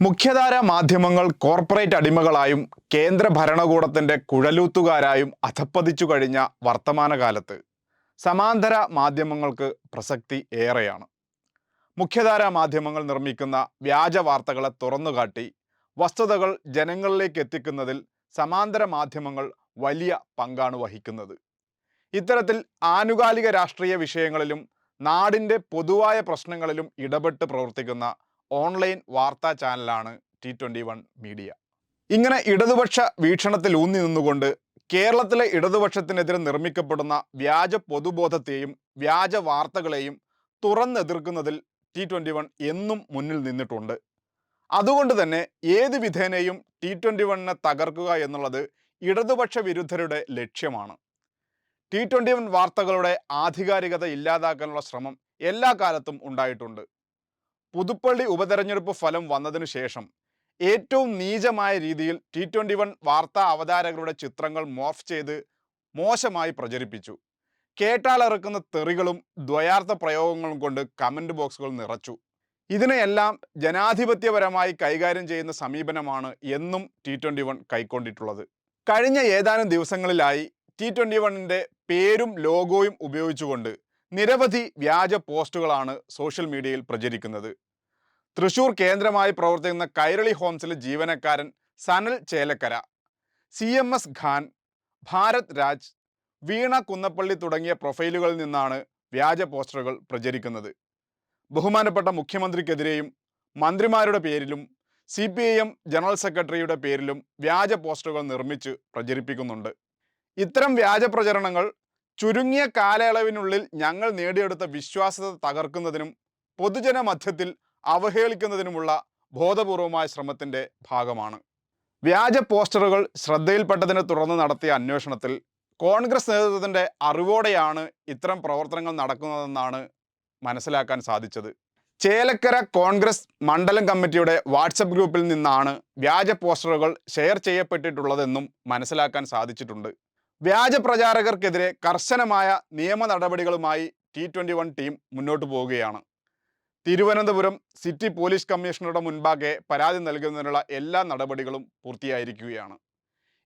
മുഖ്യധാര മാധ്യമങ്ങൾ കോർപ്പറേറ്റ് അടിമകളായും കേന്ദ്ര ഭരണകൂടത്തിന്റെ കുഴലൂത്തുകാരായും അധപ്പതിച്ചു കഴിഞ്ഞ വർത്തമാനകാലത്ത് സമാന്തര മാധ്യമങ്ങൾക്ക് പ്രസക്തി ഏറെയാണ്. മുഖ്യധാര മാധ്യമങ്ങൾ നിർമ്മിക്കുന്ന വ്യാജ വാർത്തകളെ തുറന്നുകാട്ടി വസ്തുതകൾ ജനങ്ങളിലേക്ക് എത്തിക്കുന്നതിൽ സമാന്തര മാധ്യമങ്ങൾ വലിയ പങ്കാണ് വഹിക്കുന്നത്. ഇത്തരത്തിൽ ആനുകാലിക രാഷ്ട്രീയ വിഷയങ്ങളിലും നാടിന്റെ പൊതുവായ പ്രശ്നങ്ങളിലും ഇടപെട്ട് പ്രവർത്തിക്കുന്ന ഓൺലൈൻ വാർത്താ ചാനലാണ് ടി ട്വന്റി വൺ മീഡിയ. ഇങ്ങനെ ഇടതുപക്ഷ വീക്ഷണത്തിൽ ഊന്നി നിന്നുകൊണ്ട് കേരളത്തിലെ ഇടതുപക്ഷത്തിനെതിരെ നിർമ്മിക്കപ്പെടുന്ന വ്യാജ പൊതുബോധത്തെയും വ്യാജ വാർത്തകളെയും തുറന്നെതിർക്കുന്നതിൽ ടി ട്വന്റി വൺ എന്നും മുന്നിൽ നിന്നിട്ടുണ്ട്. അതുകൊണ്ട് തന്നെ ഏത് വിധേനയും ടി ട്വന്റി വണ്ണിനെ തകർക്കുക എന്നുള്ളത് ഇടതുപക്ഷ വിരുദ്ധരുടെ ലക്ഷ്യമാണ്. ടി ട്വന്റി വൺ വാർത്തകളുടെ ആധികാരികത ഇല്ലാതാക്കാനുള്ള ശ്രമം എല്ലാ കാലത്തും ഉണ്ടായിട്ടുണ്ട്. പുതുപ്പള്ളി ഉപതെരഞ്ഞെടുപ്പ് ഫലം വന്നതിനു ശേഷം ഏറ്റവും നീചമായ രീതിയിൽ ടി ട്വന്റി വൺ വാർത്താ അവതാരകരുടെ ചിത്രങ്ങൾ മോർഫ് ചെയ്ത് മോശമായി പ്രചരിപ്പിച്ചു. കേട്ടാലിറക്കുന്ന തെറികളും ദ്വയാർത്ഥ പ്രയോഗങ്ങളും കൊണ്ട് കമന്റ് ബോക്സുകൾ നിറച്ചു. ഇതിനെയെല്ലാം ജനാധിപത്യപരമായി കൈകാര്യം ചെയ്യുന്ന സമീപനമാണ് എന്നും ടി ട്വന്റി വൺ കൈക്കൊണ്ടിട്ടുള്ളത്. കഴിഞ്ഞ ഏതാനും ദിവസങ്ങളിലായി ടി ട്വന്റി വണ്ണിന്റെ പേരും ലോഗോയും ഉപയോഗിച്ചുകൊണ്ട് നിരവധി വ്യാജ പോസ്റ്റുകളാണ് സോഷ്യൽ മീഡിയയിൽ പ്രചരിക്കുന്നത്. തൃശൂർ കേന്ദ്രമായി പ്രവർത്തിക്കുന്ന കൈരളി ഹോംസിലെ ജീവനക്കാരൻ Sanal Chelakkara C M S Khan Bharat Raj Veena Kunnappally തുടങ്ങിയ പ്രൊഫൈലുകളിൽ നിന്നാണ് വ്യാജ പോസ്റ്ററുകൾ പ്രചരിക്കുന്നത്. ബഹുമാനപ്പെട്ട മുഖ്യമന്ത്രിക്കെതിരെയും മന്ത്രിമാരുടെ പേരിലും C P I M general സെക്രട്ടറിയുടെ പേരിലും വ്യാജ പോസ്റ്ററുകൾ നിർമ്മിച്ച് പ്രചരിപ്പിക്കുന്നുണ്ട്. ഇത്തരം വ്യാജ പ്രചരണങ്ങൾ ചുരുങ്ങിയ കാലയളവിനുള്ളിൽ ഞങ്ങൾ നേടിയെടുത്ത വിശ്വാസ്യത തകർക്കുന്നതിനും പൊതുജന മധ്യത്തിൽ അവഹേളിക്കുന്നതിനുമുള്ള ബോധപൂർവമായ ശ്രമത്തിന്റെ ഭാഗമാണ്. വ്യാജ പോസ്റ്ററുകൾ ശ്രദ്ധയിൽപ്പെട്ടതിനെ തുടർന്ന് നടത്തിയ അന്വേഷണത്തിൽ കോൺഗ്രസ് നേതൃത്വത്തിന്റെ അറിവോടെയാണ് ഇത്തരം പ്രവർത്തനങ്ങൾ നടക്കുന്നതെന്നാണ് മനസ്സിലാക്കാൻ സാധിച്ചത്. ചേലക്കര കോൺഗ്രസ് മണ്ഡലം കമ്മിറ്റിയുടെ വാട്സപ്പ് ഗ്രൂപ്പിൽ നിന്നാണ് വ്യാജ പോസ്റ്ററുകൾ ഷെയർ ചെയ്യപ്പെട്ടിട്ടുള്ളതെന്നും മനസ്സിലാക്കാൻ സാധിച്ചിട്ടുണ്ട്. വ്യാജ പ്രചാരകർക്കെതിരെ കർശനമായ നിയമ നടപടികളുമായി ടി ട്വന്റി വൺ ടീം മുന്നോട്ട് പോവുകയാണ്. തിരുവനന്തപുരം സിറ്റി പോലീസ് കമ്മീഷണറുടെ മുൻപാകെ പരാതി നൽകുന്നതിനുള്ള എല്ലാ നടപടികളും പൂർത്തിയായിരിക്കുകയാണ്.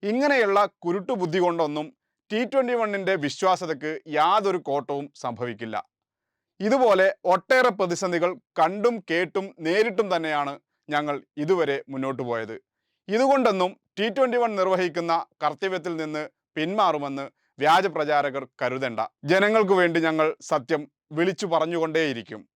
ഇങ്ങനെയുള്ള കുരുട്ടുബുദ്ധി കൊണ്ടൊന്നും ടി ട്വന്റി വണ്ണിന്റെ വിശ്വാസതയ്ക്ക് യാതൊരു കോട്ടവും സംഭവിക്കില്ല. ഇതുപോലെ ഒട്ടേറെ പ്രതിസന്ധികൾ കണ്ടും കേട്ടും നേരിട്ടും തന്നെയാണ് ഞങ്ങൾ ഇതുവരെ മുന്നോട്ട് പോയത്. ഇതുകൊണ്ടൊന്നും ടി ട്വന്റി വൺ നിർവഹിക്കുന്ന കർത്തവ്യത്തിൽ നിന്ന് പിന്മാറുമെന്ന് വ്യാജ പ്രചാരകർ കരുതണ്ട. ജനങ്ങൾക്ക് വേണ്ടി ഞങ്ങൾ സത്യം വിളിച്ചു പറഞ്ഞുകൊണ്ടേയിരിക്കും.